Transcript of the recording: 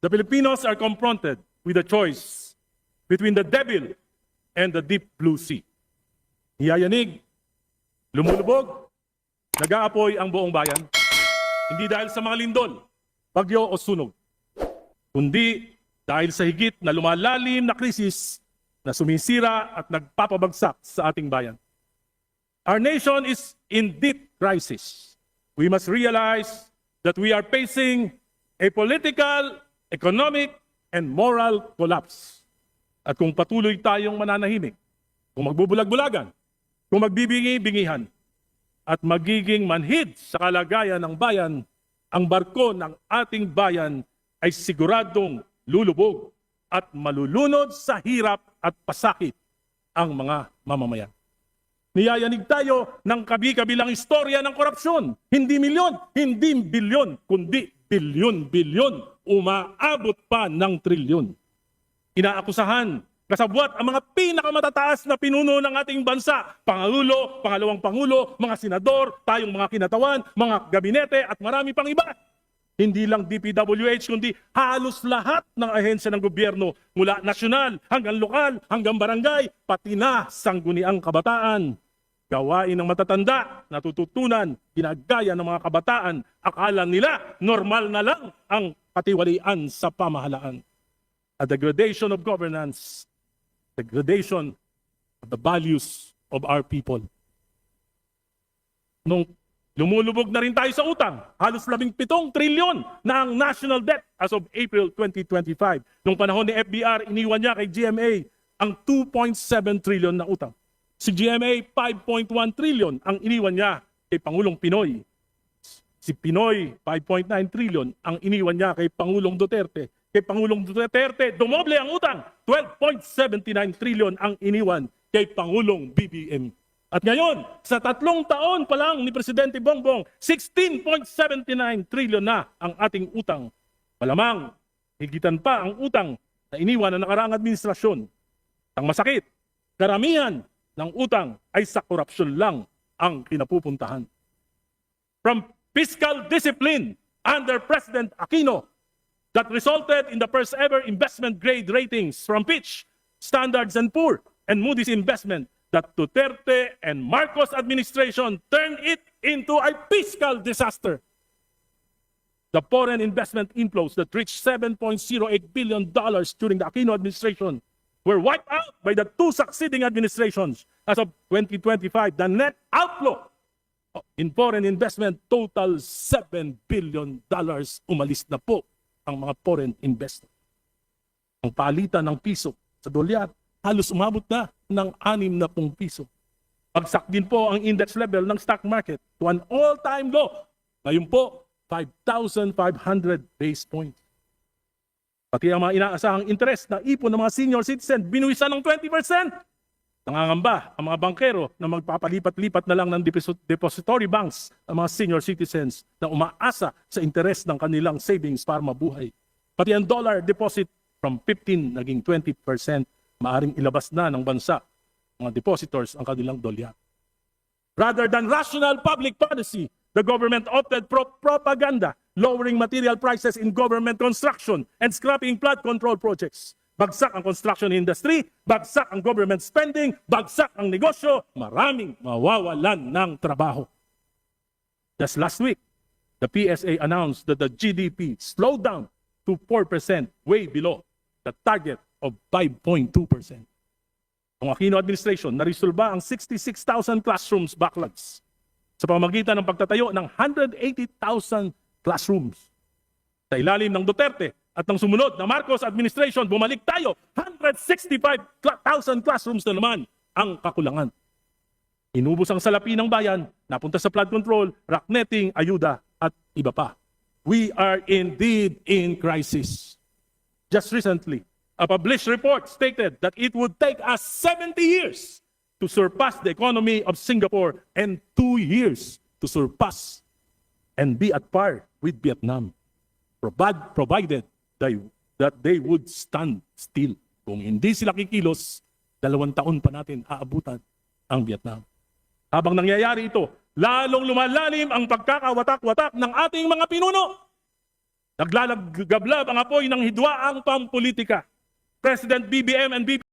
the Filipinos are confronted with a choice between the devil and the deep blue sea. Hiyayanig, lumulubog, nag-aapoy ang buong bayan. Hindi dahil sa mga lindol, bagyo o sunog, kundi dahil sa higit na lumalalim na krisis na sumisira at nagpapabagsak sa ating bayan. Our nation is in deep crisis. We must realize that we are facing a political, economic, and moral collapse. At kung patuloy tayong mananahimik, kung magbubulag-bulagan, kung magbibingi-bingihan, at magiging manhid sa kalagayan ng bayan, ang barko ng ating bayan ay siguradong lulubog at malulunod sa hirap at pasakit ang mga mamamayan. Niyayanig tayo ng kabi-kabilang istorya ng korupsyon. Hindi milyon, hindi bilyon, kundi bilyon-bilyon. Umaabot pa ng trilyon. Inaakusahan, kasabwat ang mga pinakamatataas na pinuno ng ating bansa. Pangulo, pangalawang pangulo, mga senador, tayong mga kinatawan, mga gabinete at marami pang iba. Hindi lang DPWH, kundi halos lahat ng ahensya ng gobyerno mula nasyonal hanggang lokal, hanggang barangay, pati na sangguniang kabataan. Gawain ng matatanda, natututunan, ginagaya ng mga kabataan, akala nila normal na lang ang katiwalian sa pamahalaan. A degradation of governance, degradation of the values of our people. Nung lumulubog na rin tayo sa utang, halos 17 trilyon na ang national debt as of April 2025. Nung panahon ni FBR, iniwan niya kay GMA ang 2.7 trilyon na utang. Si GMA, 5.1 trillion ang iniwan niya kay Pangulong Pinoy. Si Pinoy, 5.9 trillion ang iniwan niya kay Pangulong Duterte. Kay Pangulong Duterte, dumoble ang utang. 12.79 trillion ang iniwan kay Pangulong BBM. At ngayon, sa tatlong taon pa lang ni Presidente Bongbong, 16.79 trillion na ang ating utang. Malamang, higitan pa ang utang na iniwan ng nakaraang administrasyon. Ang masakit, karamihan ng utang ay sa korupsyon lang ang kinapupuntahan. From fiscal discipline under President Aquino that resulted in the first ever investment grade ratings from Fitch, Standards and Poor, and Moody's Investment that Duterte and Marcos administration turned it into a fiscal disaster. The foreign investment inflows that reached $7.08 billion during the Aquino administration were wiped out by the two succeeding administrations. As of 2025, the net outflow in foreign investment total 7 billion dollars. Umalis na po ang mga foreign investor. Ang palitan ng piso sa dolyar halos umabot na ng 6 na pong piso. Pagsak din po ang index level ng stock market to an all-time low. Ngayon po, 5,500 base points. Pati ang mga inaasahang interest na ipon ng mga senior citizen, binuwisan ng 20%. Nangangamba ang mga bankero na magpapalipat-lipat na lang ng deposit- depository banks ang mga senior citizens na umaasa sa interest ng kanilang savings para mabuhay. Pati ang dollar deposit from 15 naging 20%, maaring ilabas na ng bansa mga depositors ang kanilang dolyar. Rather than rational public policy, the government opted for propaganda, lowering material prices in government construction and scrapping flood control projects. Bagsak ang construction industry, bagsak ang government spending, bagsak ang negosyo, maraming mawawalan ng trabaho. Just last week, the PSA announced that the GDP slowed down to 4%, way below the target of 5.2%. Ang Aquino administration narisolba ang 66,000 classrooms backlogs sa pamamagitan ng pagtatayo ng 180,000 classrooms. Sa ilalim ng Duterte at ng sumunod na Marcos administration, bumalik tayo 165,000 classrooms na naman ang kakulangan. Inubos ang salapi ng bayan, napunta sa flood control, rock netting, ayuda at iba pa. We are indeed in crisis. Just recently, a published report stated that it would take us 70 years to surpass the economy of Singapore and two years to surpass and be at par with Vietnam, provided they, that they would stand still. Kung hindi sila kikilos, dalawang taon pa natin aabutan ang Vietnam. Habang nangyayari ito, lalong lumalalim ang pagkakawatak-watak ng ating mga pinuno. Naglalagablab ang apoy ng hidwaang pampolitika. President BBM and BP